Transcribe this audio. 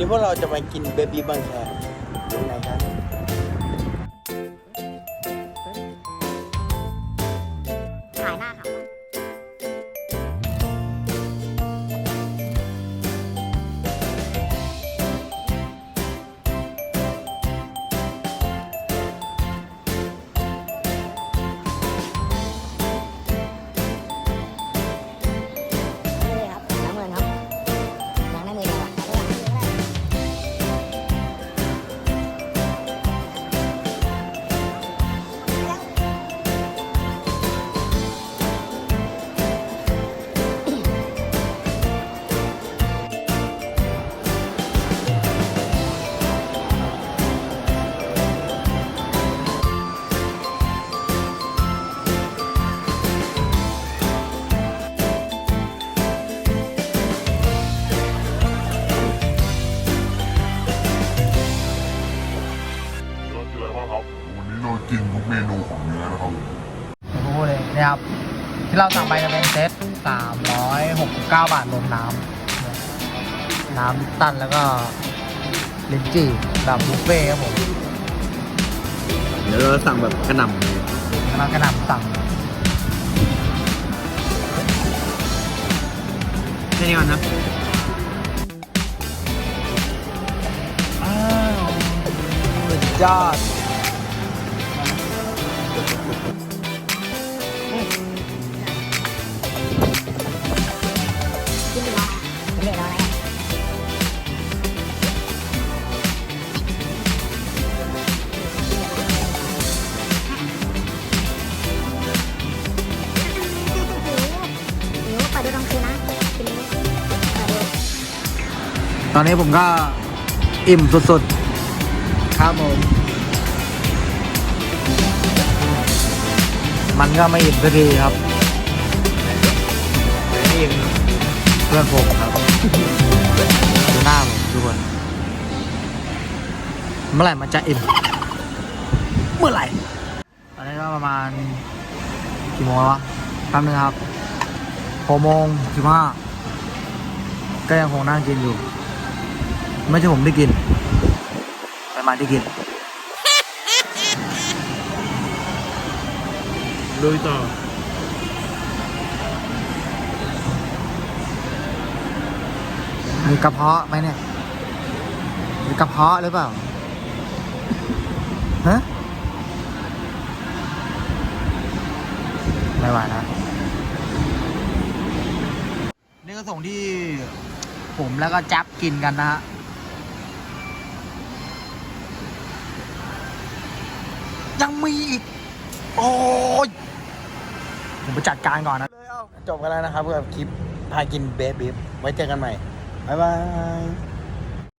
นี้พวกเราจะมากินเบบี้บางแคยังไงครับ กินทุกเมนูของเนื้อนะครับเดี๋ยวพูดเลยนะครับ ที่เราสั่งไปจะเป็นเซต369 บาทรวมน้ำน้ำตันแล้วก็ลิ้นจี่แบบบุฟเฟ่ต์ครับผมเดี๋ยวเราสั่งแบบกระหน่ำเลยมากระหน่ำสั่งแค่นี้ก่อนนะอ้าวสุดยอด ตอนนี้ผมก็อิ่มสุดๆ ครับผม มันก็ไม่อิ่มสักทีครับไม่อิ่มเพื่อนผมครับดูหน้าผมทุกคน เมื่อไหร่มันจะอิ่ม เมื่อไหร่ ตอนนี้ก็ประมาณกี่โมงแล้ววะแป๊บนึงครับหกโมงสิบห้าก็ยังคงนั่งกินอยู่ ไม่ใช่ผมได้กินไปมาที่กินลุยต่อมีกระเพาะไหมเนี่ยมีกระเพาะหรือเปล่าฮะไม่ไหวนะนี่ก็ส่งที่ผมแล้วก็แจ๊บกินกันนะฮะ ยังมีอีก โอ้ยผมไปจัดการก่อนนะจบกันแล้วนะครับกับคลิปพากินเบบี้ไว้เจอกันใหม่ บ๊ายบาย